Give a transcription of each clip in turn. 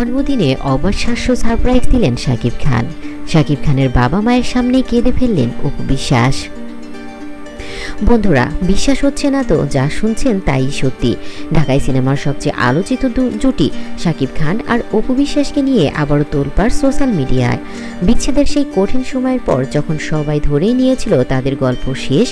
জন্মদিনে অবিশ্বাস্য সারপ্রাইজ দিলেন শাকিব খান। শাকিব খানের বাবা মায়ের সামনে কেঁদে ফেললেন অপু বিশ্বাস বন্ধুরা, বিশ্বাস হচ্ছে না তো, যা শুনছেন তাই সত্যি। ঢাকায় সিনেমার সবচেয়ে আলোচিত জুটি শাকিব খান আর অপু বিশ্বাসকে নিয়ে আবারও তোলপাড় সোশ্যাল মিডিয়ায়। বিচ্ছেদের সেই কঠিন সময়ের পর যখন সবাই ধরেই নিয়েছিল তাদের গল্প শেষ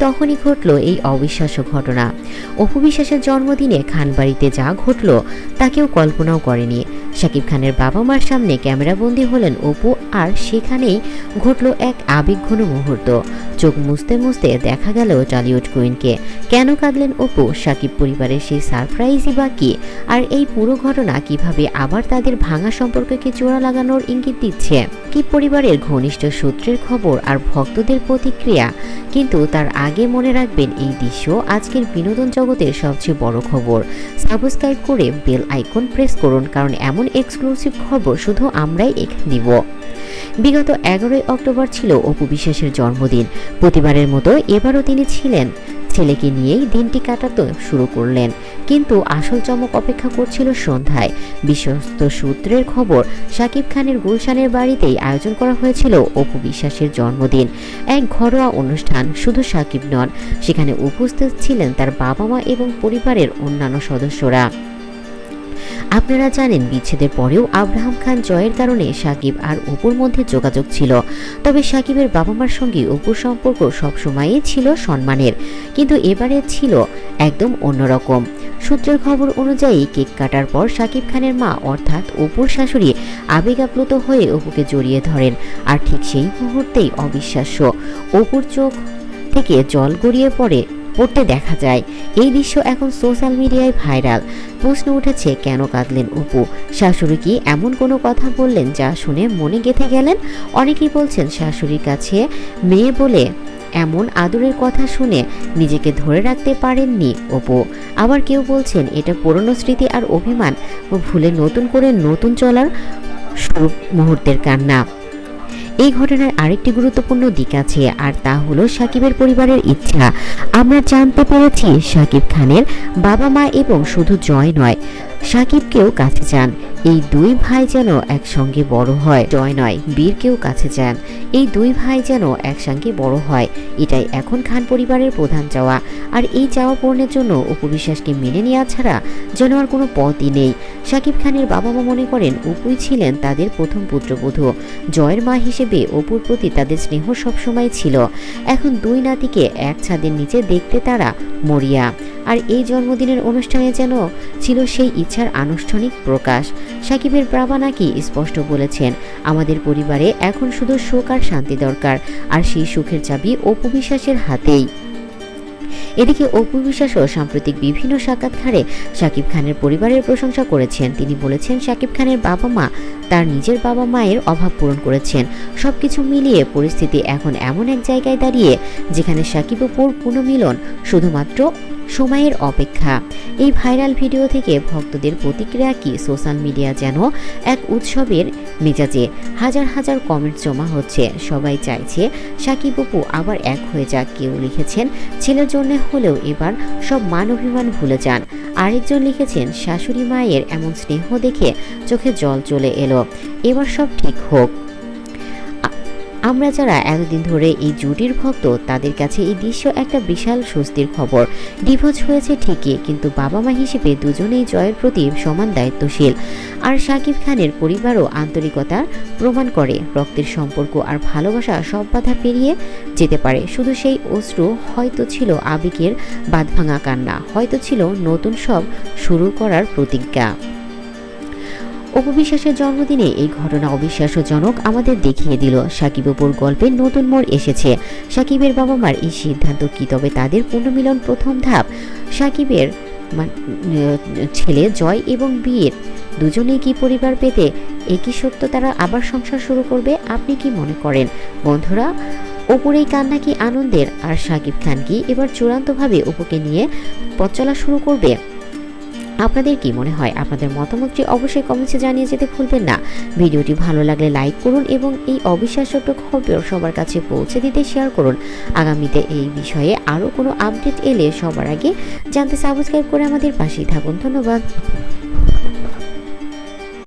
তখনই ঘটল এই অবিশ্বাস্য ঘটনা। অপবিশ্বাসের জন্মদিনে খানবাড়িতে যা ঘটল, তা কেউ কল্পনাও করেনি। শাকিব খানের বাবা মার সামনে ক্যামেরাবন্দি হলেন অপু, আর সেখানেই ঘটল এক আবেগঘন মুহূর্ত। চোখ মুছতে মুছতে দেখা গেল টলিউড কুইনকে। কেন কাঁদলেন অপু? সাকিব পরিবারের সেই সারপ্রাইজই বা কি? আর এই পুরো ঘটনা কীভাবে আবার তাদের ভাঙা সম্পর্ককে জোড়া লাগানোর ইঙ্গিত দিচ্ছে? কি পরিবারের ঘনিষ্ঠ সূত্রের খবর আর ভক্তদের প্রতিক্রিয়া? কিন্তু তার আগে মনে রাখবেন, এই দৃশ্য আজকের বিনোদন জগতের সবচেয়ে বড় খবর। সাবস্ক্রাইব করে বেল আইকন প্রেস করুন, কারণ এমন এক্সক্লুসিভ খবর শুধু আমরাই এখানে দিব বিগত এগারোই অক্টোবর ছিল অপু বিশ্বাসের জন্মদিন। প্রতিবারের মতো এবারও তিনি ছিলেন। ছেলেকে নিয়েই দিনটি কাটাতে শুরু করলেন। কিন্তু আসল চমক অপেক্ষা করছিল সন্ধ্যায়। বিশ্বস্ত সূত্রের খবর শাকিব খানের গুলশানের বাড়িতেই আয়োজন করা হয়েছিল অপু বিশ্বাসের জন্মদিন। এক ঘরোয়া অনুষ্ঠান, শুধু শাকিব নন, সেখানে উপস্থিত ছিলেন তার বাবা মা এবং পরিবারের অন্যান্য সদস্যরা। আপনারা জানেন, বিচ্ছেদের পরেও আব্রাহাম খান জয়ের কারণে সাকিব আর অপুর মধ্যে যোগাযোগ ছিল। তবে সাকিবের বাবা মার সঙ্গে অপুর সম্পর্ক সবসময়ই ছিল সম্মানের। কিন্তু এবারে ছিল একদম অন্যরকম। সূত্রের খবর অনুযায়ী, কেক কাটার পর সাকিব খানের মা, অর্থাৎ অপুর শাশুড়ি, আবেগাপ্লুত হয়ে অপুকে জড়িয়ে ধরেন। আর ঠিক সেই মুহূর্তেই অবিশ্বাস্য, অপুর চোখ থেকে জল গড়িয়ে পড়ে পড়তে দেখা যায়। এই দৃশ্য এখন সোশ্যাল মিডিয়ায় ভাইরাল। প্রশ্ন উঠেছে, কেন কাঁদলেন অপু? শাশুড়ি কি এমন কোনো কথা বললেন যা শুনে মনে গেঁথে গেলেন? অনেকেই বলছেন, শাশুড়ির কাছে মেয়ে বলে এমন আদরের কথা শুনে নিজেকে ধরে রাখতে পারেননি অপু। আবার কেউ বলছেন, এটা পুরনো স্মৃতি আর অভিমান। ও ভুলে নতুন করে নতুন চলার শুরু মুহূর্তের কান্না। এই ঘটনার আরেকটি গুরুত্বপূর্ণ দিক আছে, আর তা হলো সাকিবের পরিবারের ইচ্ছা। আমরা জানতে পেরেছি সাকিব খানের বাবা মা এবং শুধু জয় নয়। সাকিবকেও কাছে চান এই দুই ভাই যেন একসঙ্গে বড় হয়, জয় নয়, বীরকেও কাছে চান এই দুই ভাই যেন একসঙ্গে বড় হয়, এটাই এখন খান পরিবারের প্রধান চাওয়া। আর এই চাওয়া পূরণের জন্য উপবিশ্বাসকে মেনে নেওয়া ছাড়া যেন আর কোনো পথই নেই। সাকিব খানের বাবা মা মনে করেন, অপুই ছিলেন তাদের প্রথম পুত্রবধূ। জয়ের মা হিসেবে অপুর প্রতি তাদের স্নেহ সবসময় ছিল। এখন দুই নাতিকে এক ছাদের নিচে দেখতে তারা মরিয়া। আর এই জন্মদিনের অনুষ্ঠানে যেন ছিল সেই ইচ্ছার আনুষ্ঠানিক প্রকাশ। সাকিবের বাবা নাকি স্পষ্ট বলেছেন, আমাদের পরিবারে এখন শুধু সুখ আর শান্তি দরকার, আর সেই সুখের চাবি অপু বিশ্বাসের হাতেই। এদিকে অপু বিশ্বাসও সাম্প্রতিক বিভিন্ন সাক্ষাৎকারে শাকিব খানের পরিবারের প্রশংসা করেছেন। তিনি বলেছেন শাকিব খানের বাবা মা তার নিজের বাবা মায়ের অভাব পূরণ করেছেন। সবকিছু মিলিয়ে পরিস্থিতি এখন এমন এক জায়গায় দাঁড়িয়ে, যেখানে শাকিব অপুর পুনর্মিলন শুধুমাত্র সময়ের অপেক্ষা। এই ভাইরাল ভিডিও থেকে ভক্তদের প্রতিক্রিয়া কি সোশ্যাল মিডিয়া যেন এক উৎসবের মেজাজে? হাজার হাজার কমেন্ট জমা হচ্ছে। সবাই চাইছে সাকিব অপু আবার এক হয়ে যাক, কেউ লিখেছেন, ছেলের জন্য হলেও এবার সব মান অভিমান ভুলে যান। আরেকজন লিখেছেন, শাশুড়ি মায়ের এমন স্নেহ দেখে চোখে জল চলে এলো। এবার সব ঠিক হোক। আমরা যারা এতদিন ধরে এই জুটির ভক্ত, তাদের কাছে এই দৃশ্য একটা বিশাল স্বস্তির খবর। ডিভোর্স হয়েছে ঠিকই, কিন্তু বাবা মা হিসেবে দুজনেই জয়ের প্রতি সমান দায়িত্বশীল। আর শাকিব খানের পরিবারও আন্তরিকতা প্রমাণ করে, রক্তের সম্পর্ক আর ভালোবাসা সব বাধা পেরিয়ে যেতে পারে। শুধু সেই অশ্রু হয়তো ছিল আবেগের বাঁধভাঙা কান্না, হয়তো ছিল নতুন সব শুরু করার প্রতিজ্ঞা। অপবিশ্বাসের জন্মদিনে এই ঘটনা অবিশ্বাস্যজনক আমাদের দেখিয়ে দিল সাকিব অপুর গল্পে নতুন মোড় এসেছে। সাকিবের বাবা মার এই সিদ্ধান্ত কি? তবে তাদের পুনর্মিলন প্রথম ধাপ সাকিবের ছেলে জয় এবং বিয়ের দুজনেই কি পরিবার পেতে একই সত্য তারা আবার সংসার শুরু করবে? আপনি কি মনে করেন? বন্ধুরা, অপুর এই কান্না কি আনন্দের? আর সাকিব খান কি এবার চূড়ান্তভাবে অপুকে নিয়ে পথ চলা শুরু করবে? আপনাদের কি মনে হয়? আপনাদের মতামতটি অবশ্যই কমেন্টসে জানিয়ে যেতে ভুলবেন না। ভিডিওটি ভালো লাগলে লাইক করুন এবং এই অবিশ্বাস্য খবর সবার কাছে পৌঁছে দিতে শেয়ার করুন। আগামীতে এই বিষয়ে আরও কোনো আপডেট এলে সবার আগে জানতে সাবস্ক্রাইব করে আমাদের পাশেই থাকুন। ধন্যবাদ।